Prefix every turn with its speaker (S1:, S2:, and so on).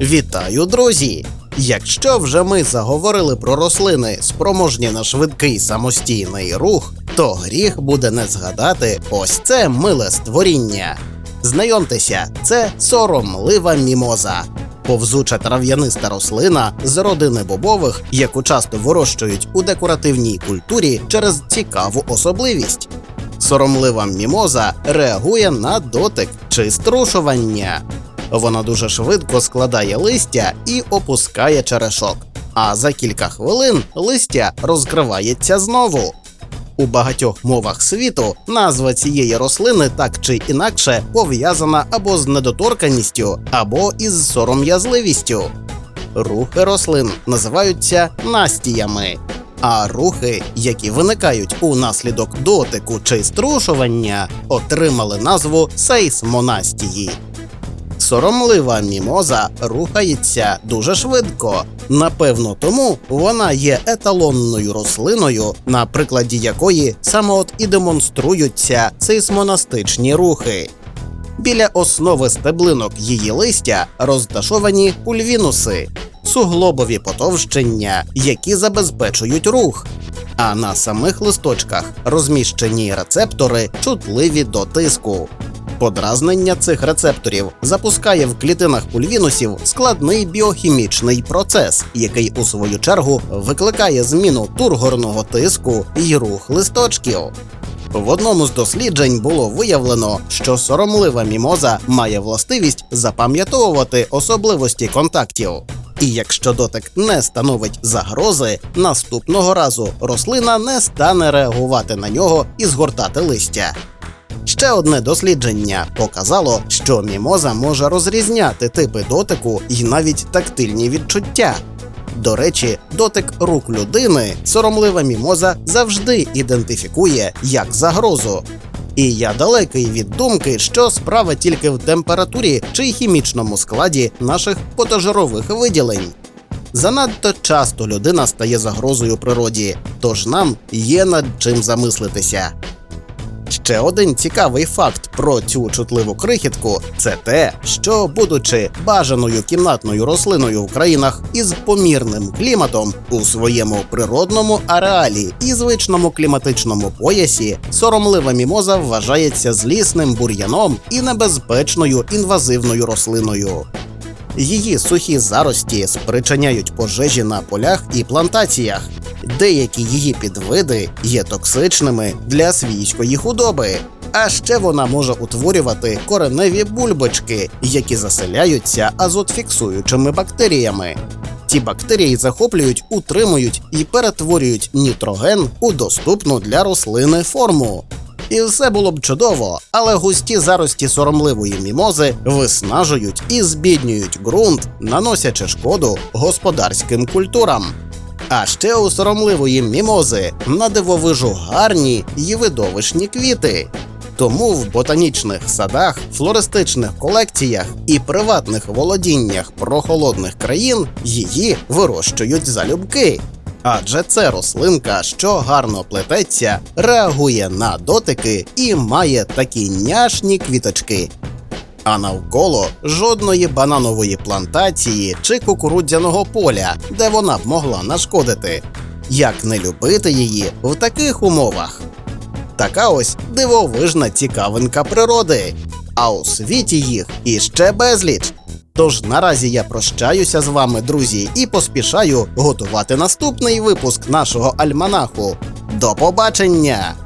S1: Вітаю, друзі! Якщо вже ми заговорили про рослини, спроможні на швидкий самостійний рух, то гріх буде не згадати ось це миле створіння. Знайомтеся, це соромлива мімоза. Повзуча трав'яниста рослина з родини бобових, яку часто вирощують у декоративній культурі через цікаву особливість. Соромлива мімоза реагує на дотик чи струшування. Вона дуже швидко складає листя і опускає черешок. А за кілька хвилин листя розкривається знову. У багатьох мовах світу назва цієї рослини так чи інакше пов'язана або з недоторканістю, або із сором'язливістю. Рухи рослин називаються настіями, а рухи, які виникають унаслідок дотику чи струшування, отримали назву сейсмонастії. Соромлива мімоза рухається дуже швидко. Напевно, тому вона є еталонною рослиною, на прикладі якої саме от і демонструються сейсмонастичні рухи. Біля основи стеблинок її листя розташовані пульвінуси, суглобові потовщення, які забезпечують рух. А на самих листочках розміщені рецептори, чутливі до тиску. Подразнення цих рецепторів запускає в клітинах пульвінусів складний біохімічний процес, який у свою чергу викликає зміну тургорного тиску і рух листочків. В одному з досліджень було виявлено, що соромлива мімоза має властивість запам'ятовувати особливості контактів. І якщо дотик не становить загрози, наступного разу рослина не стане реагувати на нього і згортати листя. Ще одне дослідження показало, що мімоза може розрізняти типи дотику і навіть тактильні відчуття. До речі, дотик рук людини соромлива мімоза завжди ідентифікує як загрозу. І я далекий від думки, що справа тільки в температурі чи хімічному складі наших потожирових виділень. Занадто часто людина стає загрозою природі, тож нам є над чим замислитися. Ще один цікавий факт про цю чутливу крихітку це те, що, будучи бажаною кімнатною рослиною в країнах із помірним кліматом у своєму природному ареалі і звичному кліматичному поясі, соромлива мімоза вважається злісним бур'яном і небезпечною інвазивною рослиною. Її сухі зарості спричиняють пожежі на полях і плантаціях. Деякі її підвиди є токсичними для свійської худоби. А ще вона може утворювати кореневі бульбочки, які заселяються азотфіксуючими бактеріями. Ці бактерії захоплюють, утримують і перетворюють нітроген у доступну для рослини форму. І все було б чудово, але густі зарості соромливої мімози виснажують і збіднюють ґрунт, наносячи шкоду господарським культурам. А ще у соромливої мімози на дивовижу гарні й видовищні квіти. Тому в ботанічних садах, флористичних колекціях і приватних володіннях прохолодних країн її вирощують залюбки. Адже це рослинка, що гарно плететься, реагує на дотики і має такі няшні квіточки. А навколо жодної бананової плантації чи кукурудзяного поля, де вона б могла нашкодити. Як не любити її в таких умовах? Така ось дивовижна цікавинка природи. А у світі їх іще безліч. Тож наразі я прощаюся з вами, друзі, і поспішаю готувати наступний випуск нашого альманаху. До побачення!